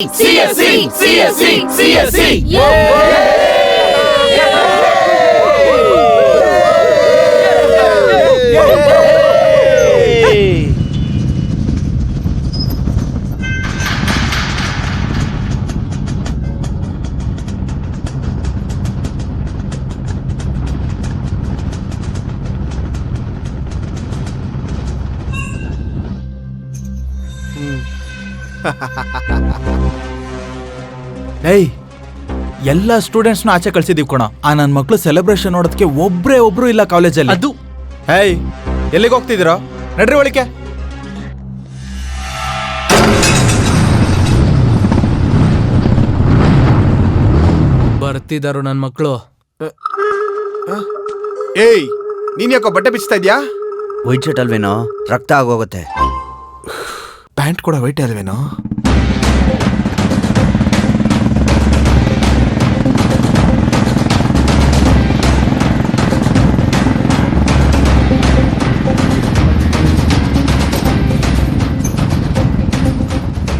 CSC, CSC, CSC. Yeah. yeah. yeah. ಏಯ್ ಎಲ್ಲ ಸ್ಟೂಡೆಂಟ್ಸ್ನ ಆಚೆ ಕಳ್ಸಿದೀವಿ ಕಣ. ಆ ನನ್ನ ಮಕ್ಳು ಸೆಲೆಬ್ರೇಷನ್ ನೋಡೋದಕ್ಕೆ ಒಬ್ರೇ ಒಬ್ರು ಇಲ್ಲ ಕಾಲೇಜಲ್ಲಿ ಅದು. ಹೇಯ್ ಎಲ್ಲಿಗೆ ಹೋಗ್ತಿದ್ದೀರಾ? ನಡ್ರಿ ಒಳಿಕೆ. ಬರ್ತಿದಾರು ನನ್ನ ಮಕ್ಕಳು ಏಯ್ ನೀನ್ ಯಾಕೋ ಬಟ್ಟೆ ಬಿಚ್ತಾ ಇದ್ಯಾ? ವೈಟ್ ಶರ್ಟ್ ಅಲ್ವೇನೋ? ರಕ್ತ ಆಗೋಗುತ್ತೆ. ಪ್ಯಾಂಟ್ ಕೂಡ ವೈಟ್ ಅಲ್ವೇನೋ?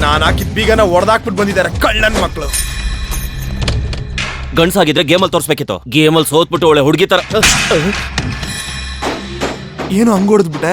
ನಾನು ಹಾಕಿದ ಬೀಗನ ಒಡೆದಾಕ್ಬಿಟ್ಟು ಬಂದಿದ್ದಾರೆ ಕಳ್ಳನ್ ಮಕ್ಕಳು ಗಂಡ್ಸಾಗಿದ್ರೆ ಗೇಮಲ್ಲಿ ತೋರಿಸ್ಬೇಕಿತ್ತು. ಗೇಮಲ್ಲಿ ಸೋತ್ಬಿಟ್ಟು ಒಳ್ಳೆ ಹುಡುಗಿ ತರ ಏನು ಹಂಗ್ ಹೊಡೆದ್ಬಿಟ್ಟೆ?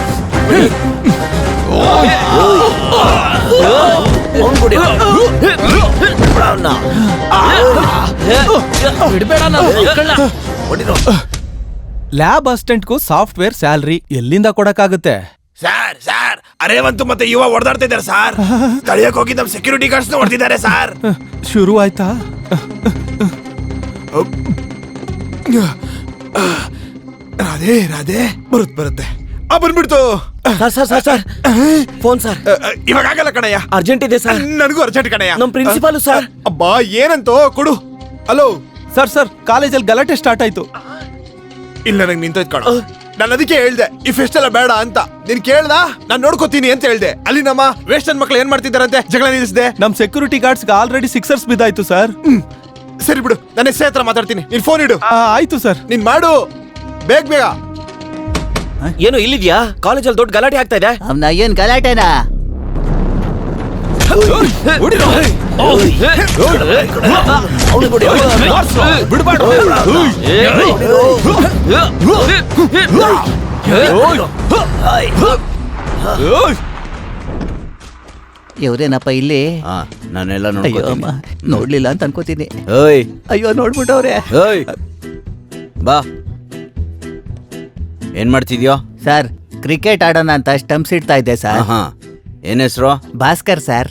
ಲ್ಯಾಬ್ ಅಸಿಸ್ಟೆಂಟ್ಗೂ ಸಾಫ್ಟ್ವೇರ್ ಸ್ಯಾಲ್ರಿ ಎಲ್ಲಿಂದ ಕೊಡಕ್ಕಾಗುತ್ತೆ? ಸರ್ ಸರ್ ಅರೇವಂತು ಮತ್ತೆ ಯುವ ಹೊಡೆದಾಡ್ತಾ ಇದ್ದಾರೆ ಸರ್. ತಳಿಯಕ್ ಹೋಗಿ ನಮ್ ಸೆಕ್ಯೂರಿಟಿ ಗಾರ್ಡ್ಸ್ ಹೊಡೆದಿದ್ದಾರೆ ಸರ್. ಶುರು ಆಯ್ತಾ? ರಾಧೇ ರಾಧೇ ಬರುತ್ತೆ ಬರುತ್ತೆ. ಆ ಬಂದ್ಬಿಡ್ತು. Sir sir sir sir. Phone sir. ಇವಾಗ ಆಗಲ್ಲ ಕಣಯ್ಯ. ಅರ್ಜೆಂಟ್ ಇದೆ ಸರ್. ನನಗೂ ಅರ್ಜೆಂಟ್ ಕಣಯ್ಯ. ನಮ್ ಪ್ರಿನ್ಸಿಪಾಲು ಸರ್. ಅಬ್ಬಾ ಏನಂತೋ ಕೊಡು. ಹಲೋ ಸರ್ ಸರ್ ಕಾಲೇಜಲ್ಲಿ ಗಲಾಟೆ ಸ್ಟಾರ್ಟ್ ಆಯ್ತು. ಇಲ್ಲ ನಂಗೆ ನಿಂತೋಯ್ತು ಕಣ. ನಾನು ಅದಕ್ಕೆ ಹೇಳ್ದೆ ಈ ಫೆಸ್ಟ್ ಎಲ್ಲ ಬೇಡ ಅಂತ. ನೀನ್ ಕೇಳ್ದ? ನಾನ್ ನೋಡ್ಕೋತೀನಿ ಅಂತ ಹೇಳ್ದೆ. ಅಲ್ಲಿ ನಮ್ಮ ವೇಸ್ಟರ್ನ್ ಮಕ್ಳು ಏನ್ ಮಾಡ್ತಿದ್ದಾರಂತೆ? ಜಗಳ ನಿಲ್ಲಿಸಿದೆ. ನಮ್ ಸೆಕ್ಯೂರಿಟಿ ಗಾರ್ಡ್ಸ್ ಆಲ್ರೆಡಿ ಸಿಕ್ಸರ್ಸ್ ಬಿದ್ದಾಯ್ತು ಸರ್. ಸರಿ ಬಿಡು ನನ್ನ ಹೆಸರು ಹತ್ರ ಮಾತಾಡ್ತೀನಿ. ನೀನ್ ಫೋನ್ ಇಡು. ಆಯ್ತು ಸರ್. ನೀನ್ ಮಾಡು. ಬೇಗ ಬೇಗ. ಏನು ಇಲ್ಲಿದ್ಯಾ ಕಾಲೇಜಲ್ಲಿ ದೊಡ್ಡ ಗಲಾಟೆ ಆಗ್ತಾ ಇದೆ ಅವ್ನ ಏನ್ ಗಲಾಟೆನಾ ಇವ್ರೇನಪ್ಪ ಇಲ್ಲಿ ಹಾ ನಾನೆಲ್ಲ ಅಯ್ಯೋ ಅಮ್ಮ ನೋಡ್ಲಿಲ್ಲ ಅಂತ ಅನ್ಕೋತೀನಿ ಓಯ್ ಅಯ್ಯೋ ನೋಡ್ಬಿಟ್ಟವ್ರೆ ಓಯ್ ಬಾ ಏನ್ ಮಾಡ್ತಿದ್ಯೋ? ಸರ್ ಕ್ರಿಕೆಟ್ ಆಡೋಣ ಅಂತ ಸ್ಟಂಪ್ಸ್ ಇಡ್ತಾ ಇದ್ದೆ ಸರ್. ಹಾ ಏನ್ ಹೆಸರು? ಭಾಸ್ಕರ್ ಸರ್.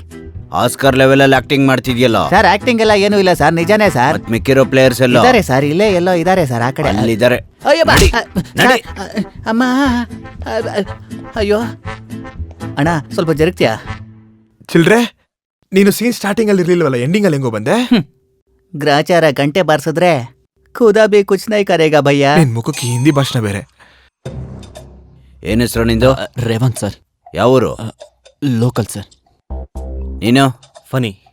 ಆಸ್ಕರ್ ಲೆವೆಲ್ ಅಲ್ಲಿ ಆಕ್ಟಿಂಗ್ ಮಾಡ್ತಿದ್ಯಲ್ಲ? ಸರ್ ಆಕ್ಟಿಂಗ್ ಎಲ್ಲ ಏನೂ ಇಲ್ಲ ಸರ್ ನಿಜಾನೇ ಸರ್. ಮಿಕ್ಕಿರೋ ಪ್ಲೇಯರ್ಸ್ ಎಲ್ಲ? ಇದಾರೆ ಸರ್ ಇಲ್ಲೇ ಎಲ್ಲೋ ಇದಾರೆ ಸರ್ ಆ ಕಡೆ. ಅಲ್ಲಿದ್ದಾರೆ. ಅಯ್ಯೋ ಬಾ. ನಡಿ, ನಡಿ. ಸರ್, ಅ, ಅಮ್ಮ. ಅ, ಅ, ಅಯ್ಯೋ. ಅಣ್ಣ ಸ್ವಲ್ಪ ಜರುಗ್ತೀಯಾ? ಚಿಲ್ರೆ ನೀನು ಸೀನ್ ಸ್ಟಾರ್ಟಿಂಗ್ ಅಲ್ಲಿ ಇರ್ಲಿಲ್ವಲ್ಲ ಎಂಡಿಂಗ್ ಅಲ್ಲಿ ಹೆಂಗೋ ಬಂದೆ? ಗ್ರಾಚಾರ ಗಂಟೆ ಬಾರಿಸಿದ್ರೆ ಖುದಾ ಬಿ ಕುಚ್ ನೈ ಕರೇಗ ಭಯ್ಯ. ನಿನ್ ಮುಖಕ್ಕೆ ಹಿಂದಿ ಭಾಷಣ ಬೇರೆ. ಏನ್ ಹೆಸರು ನಿಂದು? ರೇವಂತ್ ಸರ್. ಯಾವೂರು? Local sir. ನೀನು? ಫನಿ.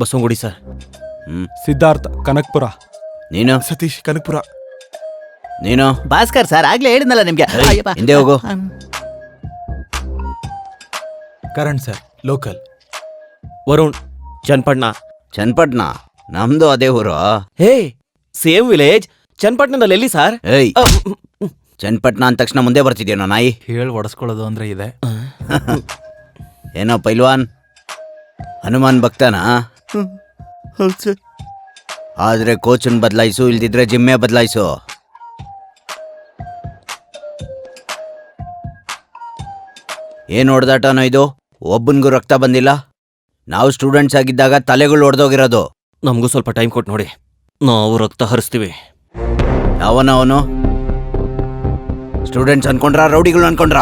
ಬಸವನಗುಡಿ ಸರ್. ಹ್ಮ್. ಸಿದ್ಧಾರ್ಥ ಕನಕ್ಪುರ. ನೀನು? ಸತೀಶ್ ಕನಕ್ಪುರ. ನೀನು? ಭಾಸ್ಕರ್ ಸರ್ ಆಗ್ಲೇ ಹೇಳಿದ್ನಲ್ಲ ನಿಮ್ಗೆ. ಅಯ್ಯಪ್ಪ. ಹಿಂದೆ ಹೋಗು. Karan sir local. Varun Channapatna Channapatna ನಮ್ದು ಅದೇ ಊರು. ಹೇ ಸೇಮ್ ವಿಲೇಜ್ ಚನ್ನಪಟ್ಟಣದಲ್ಲಿ ಎಲ್ಲಿ ಸರ್? ಏಯ್. ಚನ್ನಪಟ್ನ ಅಂದ ತಕ್ಷಣ ಮುಂದೆ ಬರ್ತಿದ್ಯೇನೋ ನಾಯಿ? ಹೇಳಿ ಒಡಸ್ಕೊಳ್ಳೋದು ಅಂದ್ರೆ ಇದೆ. ಏನೋ ಪೈಲ್ವಾನ್? ಹನುಮಾನ್ ಭಕ್ತನಾ? ಹೌದು ಸರ್. ಆದ್ರೆ ಕೋಚನ್ ಬದಲಾಯಿಸು ಇಲ್ದಿದ್ರೆ ಜಿಮ್ಮೆ ಬದಲಾಯಿಸು. ಏನು ಹೊಡೆದಾಟನೋ ಇದು? ಒಬ್ಬನಿಗೂ ರಕ್ತ ಬಂದಿಲ್ಲ? ನಾವು ಸ್ಟೂಡೆಂಟ್ಸ್ ಆಗಿದ್ದಾಗ ತಲೆಗಳು ಹೊಡೆದೋಗಿರೋದು ನಮಗೂ ಸ್ವಲ್ಪ ಟೈಮ್ ಕೊಟ್ಟು ನೋಡಿ. ನಾವು ರಕ್ತ ಹರಿಸ್ತೀವಿ. ಅವನವನು ಸ್ಟೂಡೆಂಟ್ಸ್ ಅನ್ಕೊಂಡ್ರ ರೌಡಿಗಳು ಅನ್ಕೊಂಡ್ರ?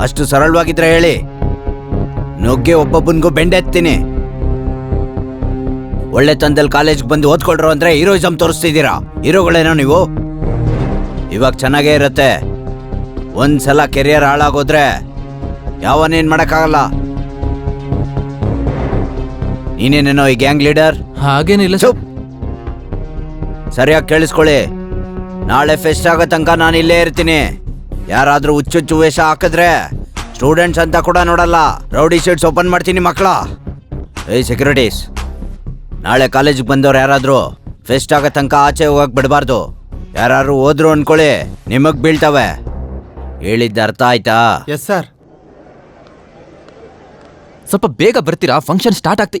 ಅಷ್ಟು ಸರಳವಾಗಿದ್ರೆ ಹೇಳಿ. ನುಗ್ಗೆ ಒಬ್ಬೊಬ್ಬನಿಗೂ ಬೆಂಡೆತ್ತೀನಿ. ಒಳ್ಳೆ ತಂದಲ್ಲಿ ಕಾಲೇಜ್ಗೆ ಬಂದು ಓದ್ಕೊಳ್ರು ಅಂದ್ರೆ ಹೀರೋಯಿಸಮ್ ತೋರಿಸ್ತಿದ್ದೀರಾ? ಹೀರೋಗಳೇನೋ ನೀವು? ಇವಾಗ ಚೆನ್ನಾಗೇ ಇರುತ್ತೆ. ಒಂದ್ಸಲ ಕೆರಿಯರ್ ಹಾಳಾಗೋದ್ರೆ ಯಾವನೇನ್ ಮಾಡೋಕ್ಕಾಗಲ್ಲ. ನೀನೇನೇನೋ ಈ ಗ್ಯಾಂಗ್ ಲೀಡರ್? ಹಾಗೇನಿಲ್ಲ ಸರ್. ಸರಿಯಾಗಿ ಕೇಳಿಸ್ಕೊಳ್ಳಿ. ನಾಳೆ ಫೆಸ್ಟ್ ಆಗೋ ತನಕ ನಾನು ಇಲ್ಲೇ ಇರ್ತೀನಿ. ಯಾರಾದರೂ ಹುಚ್ಚುಚ್ಚು ವೇಷ ಹಾಕಿದ್ರೆ ಸ್ಟೂಡೆಂಟ್ಸ್ ಅಂತ ಕೂಡ ನೋಡಲ್ಲ. ರೌಡಿ ಶೀಟ್ಸ್ ಓಪನ್ ಮಾಡ್ತೀನಿ ಮಕ್ಕಳ. ಏಯ್ ಸೆಕ್ಯೂರಿಟೀಸ್ ನಾಳೆ ಕಾಲೇಜಿಗೆ ಬಂದವ್ರು ಯಾರಾದರೂ ಫೆಸ್ಟ್ ಆಗೋ ತನಕ ಆಚೆ ಹೋಗಕ್ಕೆ ಬಿಡಬಾರ್ದು. ಯಾರು ಹೋದ್ರು ಅನ್ಕೊಳ್ಳಿ, ನಿಮಗ್ ಬೀಳ್ತವೆ. ಹೇಳಿದ್ದ ಅರ್ಥ ಆಯ್ತಾ? ಎಸ್ ಸರ್ ಸ್ವಲ್ಪ ಬೇಗ ಬರ್ತೀರಾ? ಫಂಕ್ಷನ್ ಸ್ಟಾರ್ಟ್ ಆಗ್ತಿ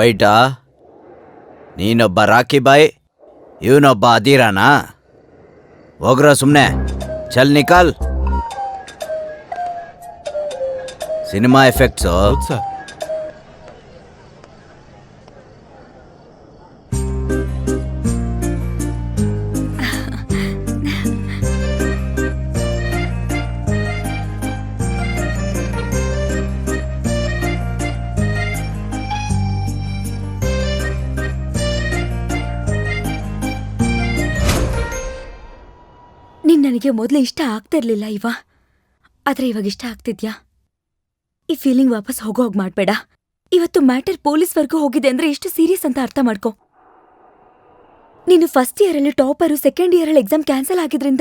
ಫೈಟಾ ನೀನೊಬ್ಬ ರಾಕಿ ಬಾಯ್ ಇವನೊಬ್ಬ ಅದೀರಾನಾ ಹೋಗ್ರ ಸುಮ್ಮನೆ ಚಲ್ ನಿಕಾಲ್ ಸಿನಿಮಾ ಎಫೆಕ್ಟ್ಸು. ಸರ್. ನನಗೆ ಮೊದಲು ಇಷ್ಟ ಆಗ್ತಿರ್ಲಿಲ್ಲ ಇವ. ಆದ್ರೆ ಇವಾಗ ಇಷ್ಟ ಆಗ್ತಿದ್ಯಾ? ಈ ಫೀಲಿಂಗ್ ವಾಪಸ್ ಹೋಗೋ ಹೋಗಿ ಮಾಡ್ಬೇಡ. ಇವತ್ತು ಮ್ಯಾಟರ್ ಪೊಲೀಸ್ವರೆಗೂ ಹೋಗಿದೆ ಅಂದ್ರೆ ಎಷ್ಟು ಸೀರಿಯಸ್ ಅಂತ ಅರ್ಥ ಮಾಡ್ಕೊ. ನೀನು ಫಸ್ಟ್ ಇಯರ್ ಅಲ್ಲಿ ಟಾಪರು ಸೆಕೆಂಡ್ ಇಯರ್ ಅಲ್ಲಿ ಎಕ್ಸಾಮ್ ಕ್ಯಾನ್ಸಲ್ ಆಗಿದ್ರಿಂದ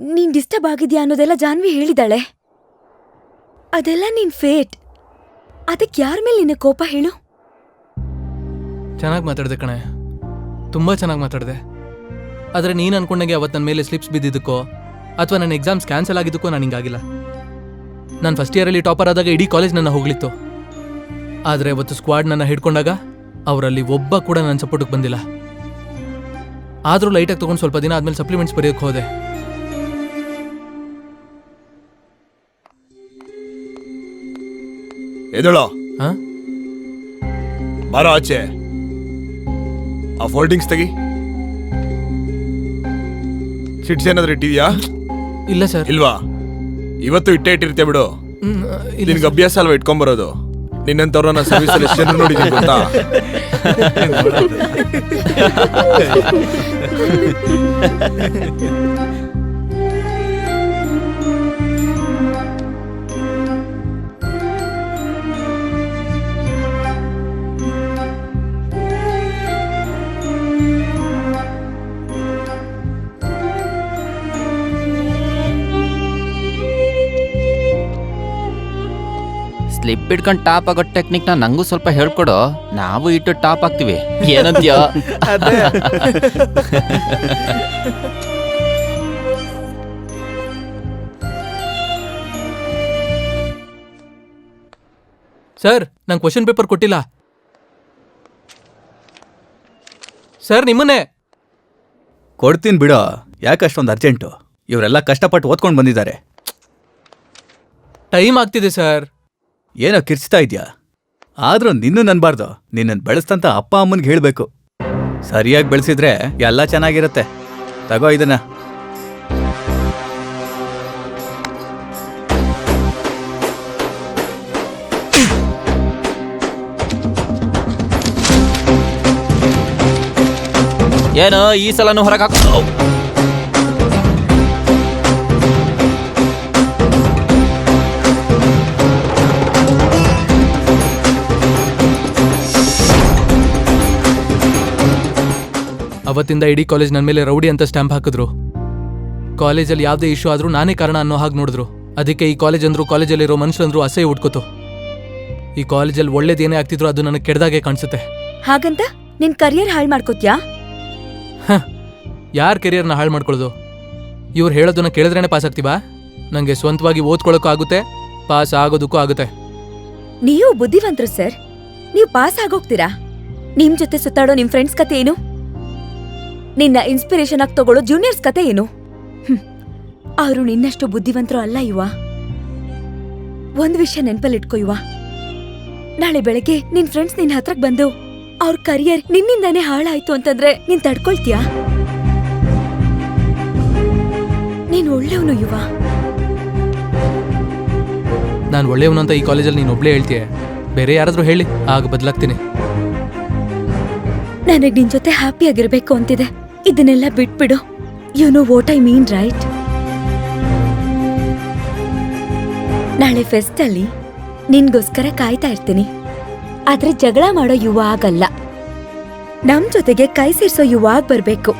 ನೀನ್ ಡಿಸ್ಟರ್ಬ್ ಆಗಿದ್ಯಾ ಅನ್ನೋದೆಲ್ಲ ಜಾನ್ವಿ ಹೇಳಿದಾಳೆ. ಅದೆಲ್ಲ ನಿನ್ ಫೇಟ್ ಅದಕ್ಕೆ ಯಾರ ಮೇಲೆ ನಿನ್ನ ಕೋಪ ಹೇಳು? ಚೆನ್ನಾಗಿ ಮಾತಾಡ್ದೆ ಕಣೆ. ತುಂಬಾ ಚೆನ್ನಾಗಿ ಮಾತಾಡಿದೆ. ಆದ್ರೆ ನೀನು ಅನ್ಕೊಂಡಂಗೆ ಅವತ್ತು ನನ್ನ ಮೇಲೆ ಸ್ಲಿಪ್ಸ್ ಬಿದ್ದಿದ್ದಕ್ಕೋ? ಅಥವಾ ನನ್ನ ಎಕ್ಸಾಮ್ಸ್ ಕ್ಯಾನ್ಸಲ್ ಆಗಿದ್ದಕ್ಕೂ ನಾನು ಹಿಂಗಾಗಿಲ್ಲ. ನಾನು ಫಸ್ಟ್ ಇಯರಲ್ಲಿ ಟಾಪರ್ ಆದಾಗ ಇಡೀ ಕಾಲೇಜ್ ನನ್ನ ಹೋಗ್ಲಿತ್ತು. ಆದರೆ ಅವತ್ತು ಸ್ಕ್ವಾಡ್ ನನ್ನ ಹಿಡ್ಕೊಂಡಾಗ ಅವರಲ್ಲಿ ಒಬ್ಬ ಕೂಡ ನನ್ನ ಸಪೋರ್ಟಿಗೆ ಬಂದಿಲ್ಲ. ಆದರೂ ಲೈಟಾಗಿ ತೊಗೊಂಡು ಸ್ವಲ್ಪ ದಿನ ಆದಮೇಲೆ ಸಪ್ಲಿಮೆಂಟ್ಸ್ ಬರೆಯೋಕೆ ಹೋದೆ. ಎದಳೋ ಹಾಂ? ಬಾರೋ ಆಚೆ. ಆ ಫೋಲ್ಡಿಂಗ್ಸ್ ತೆಗಿ. ಚಿಟ್ಸ್ ಏನಾದ್ರೂ ಇಟ್ಟಿದ್ಯಾ? ಇಲ್ಲ ಸರ್. ಇಲ್ವಾ? ಇವತ್ತು ಇಟ್ಟೇ ಇಟ್ಟಿರ್ತೇವೆ ಬಿಡು. ಹ್ಮ್, ಇಲ್ಲ ನಿನ್ಗೆ ಅಭ್ಯಾಸ ಅಲ್ವಾ ಇಟ್ಕೊಂಬರೋದು ನಿನ್ನಂತವ್ರನ್ನ ಸರ್ವಿಸ್ ಅಲ್ಲಿ ಎಷ್ಟು ಜನ ನೋಡಿದೀನಿ ಗೊತ್ತಾ? ಇಟ್ಕೊಂಡು ಟಾಪ್ ಆಗೋ ಟೆಕ್ನಿಕ್ನ ನಂಗೂ ಸ್ವಲ್ಪ ಹೇಳ್ಕೊಡು. ನಾವು ಇಟ್ಟು ಟಾಪ್ ಆಗ್ತೀವಿ ಏನಂತೀಯ? ಸರ್ ನಂಗೆ ಕ್ವಶನ್ ಪೇಪರ್ ಕೊಟ್ಟಿಲ್ಲ. ಸರ್ ನಿಮ್ಮನ್ನೇ. ಕೊಡ್ತೀನಿ ಬಿಡೋ. ಯಾಕೆ ಅಷ್ಟೊಂದು ಅರ್ಜೆಂಟು ಇವರೆಲ್ಲ ಕಷ್ಟಪಟ್ಟು ಓದ್ಕೊಂಡು ಬಂದಿದ್ದಾರೆ. ಟೈಮ್ ಆಗ್ತಿದೆ ಸರ್. ಏನೋ ಕಿರ್ಚ್ತಾ ಇದ್ಯಾ? ಆದ್ರೂ ನಿನ್ನೂ ನನ್ಬಾರ್ದು. ನಿನ್ನನ್ ಬೆಳೆಸ್ತಂತ ಅಪ್ಪ ಅಮ್ಮನಿಗೆ ಹೇಳಬೇಕು. ಸರಿಯಾಗಿ ಬೆಳೆಸಿದ್ರೆ ಎಲ್ಲ ಚೆನ್ನಾಗಿರುತ್ತೆ. ತಗೋ ಇದನ್ನ. ಏನು ಈ ಸಲನು ಹೊರಗೆ ಹಾಕೋ ಅವತ್ತಿಂದ ಇಡೀ ಕಾಲೇಜ್ ನನ್ನ ಮೇಲೆ ರೌಡಿ ಅಂತ ಸ್ಟ್ಯಾಂಪ್ ಹಾಕಿದ್ರು. ಕಾಲೇಜಲ್ಲಿ ಯಾವುದೇ ಇಶ್ಯೂ ಆದರೂ ನಾನೇ ಕಾರಣ ಅನ್ನೋ ಹಾಗೆ ನೋಡಿದ್ರು. ಅದಕ್ಕೆ ಈ ಕಾಲೇಜ್ ಅಂದ್ರು ಕಾಲೇಜಲ್ಲಿರೋ ಮನುಷ್ಯರಂದ್ರು ಅಸಹ್ಯ ಹುಡ್ಕೋತು ಈ ಕಾಲೇಜಲ್ಲಿ ಒಳ್ಳೇದೇನೇ ಆಗ್ತಿದ್ರು ಅದು ನನಗೆ ಕೆಡ್ದಾಗೆ ಕಾಣಿಸುತ್ತೆ. ಹಾಗಂತ? ನಿನ್ ಕರಿಯರ್ ಹಾಳು ಮಾಡ್ಕೋತ್ಯಾ? ಯಾರ ಕೆರಿಯರ್ನ ಹಾಳು ಮಾಡ್ಕೊಳ್ಳೋದು ಇವ್ರು ಹೇಳೋದನ್ನ ಕೇಳಿದ್ರೇನೆ ಪಾಸ್ ಆಗ್ತೀವಾ? ನನಗೆ ಸ್ವಂತವಾಗಿ ಓದ್ಕೊಳ್ಳೋಕ್ಕೂ ಆಗುತ್ತೆ ಪಾಸ್ ಆಗೋದಕ್ಕೂ ಆಗುತ್ತೆ. ನೀವು ಬುದ್ಧಿವಂತರು ಸರ್. ನೀವು ಪಾಸ್ ಆಗೋಗ್ತೀರಾ? ನಿಮ್ ಜೊತೆ ಸುತ್ತಾಡೋ ನಿಮ್ ಫ್ರೆಂಡ್ಸ್ ಕತೆ ಏನು? ನಿನ್ನ ಇನ್ಸ್ಪಿರೇಷನ್ ಆಗಿ ತಗೊಳ್ಳೋ ಜೂನಿಯರ್ಸ್ ಕತೆ ಏನು? ಅವರು ನಿನ್ನಷ್ಟು ಬುದ್ಧಿವಂತರು ಅಲ್ಲ ಇವ ಒಂದು ವಿಷಯ ನೆನಪಲ್ಲಿಟ್ಕೋ ಇವ ನಾಳೆ ಬೆಳಗ್ಗೆ ನಿನ್ ಫ್ರೆಂಡ್ಸ್ ನಿನ್ನ ಹತ್ರಕ್ ಬಂದು ಅವ್ರ ಕರಿಯರ್ ನಿನ್ನಿಂದಾನೇ ಹಾಳಾಯ್ತು ಅಂತಂದ್ರೆ ನೀನ್ ತಡ್ಕೊಳ್ತೀಯಾ? ನೀನ್ ಒಳ್ಳೆಯವನು ಯುವ ನಾನು ಒಳ್ಳೆಯವನು ಅಂತ ಈ ಕಾಲೇಜಲ್ಲಿ ನೀನು ಒಬ್ಳೇ ಹೇಳ್ತೀಯ. ಬೇರೆ ಯಾರಾದ್ರೂ ಹೇಳಿ ಆಗ ಬದಲಾಗ್ತೀನಿ. ನನಗೆ ನಿನ್ ಜೊತೆ ಹ್ಯಾಪಿಯಾಗಿರ್ಬೇಕು ಅಂತಿದೆ. ಇದನ್ನೆಲ್ಲ ಬಿಟ್ಬಿಡು. You know what I mean right ನಾಳೆ ಫೆಸ್ಟ್ ಅಲ್ಲಿ ನಿನ್ಗೋಸ್ಕರ ಕಾಯ್ತಾ ಇರ್ತೀನಿ. ಆದ್ರೆ ಜಗಳ ಮಾಡೋ ಯುವ ಆಗಲ್ಲ. ನಮ್ ಜೊತೆಗೆ ಕೈ ಸೇರ್ಸೋ ಯುವ ಬರ್ಬೇಕು